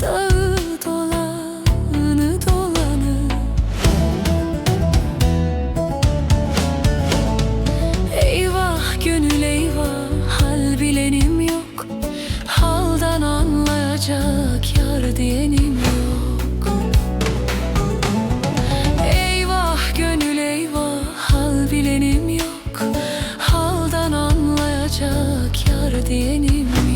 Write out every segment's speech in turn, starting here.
dağı dolanı dolanı. Eyvah gönül hal bilenim yok. Haldan anlayacak yar diyenim yok. Eyvah gönül hal bilenim yok. Haldan anlayacak yar diyenim yok.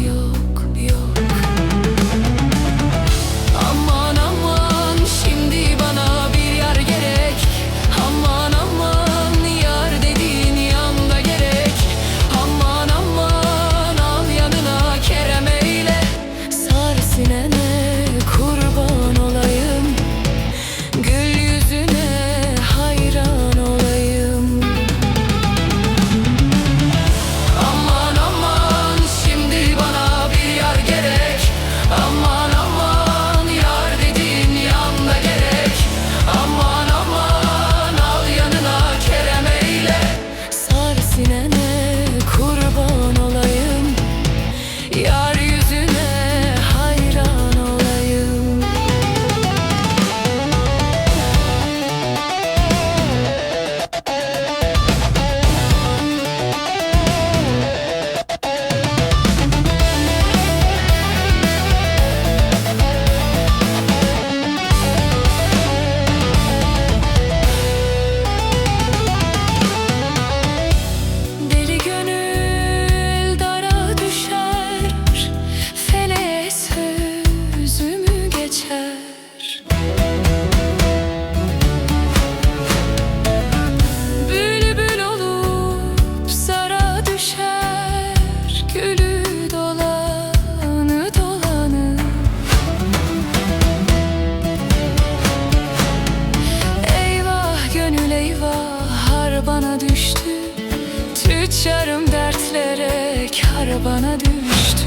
Yar bana düştü.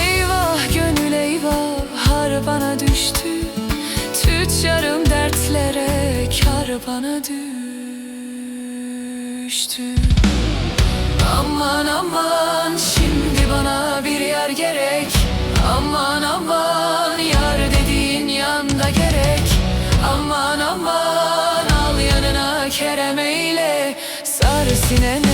Eyvah gönül eyvah Har bana düştü. Tüccarım dertlere Kar bana düştü. Aman aman Şimdi bana bir yer gerek. Aman aman Yar dediğin yanda gerek. Aman aman Al yanına kerem eyle Sarı sinene.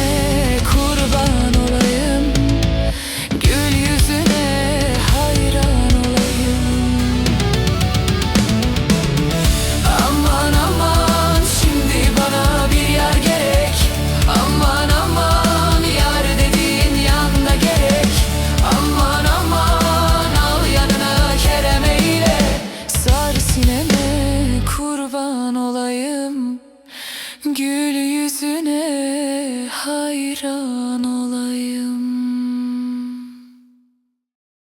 Gül yüzüne hayran.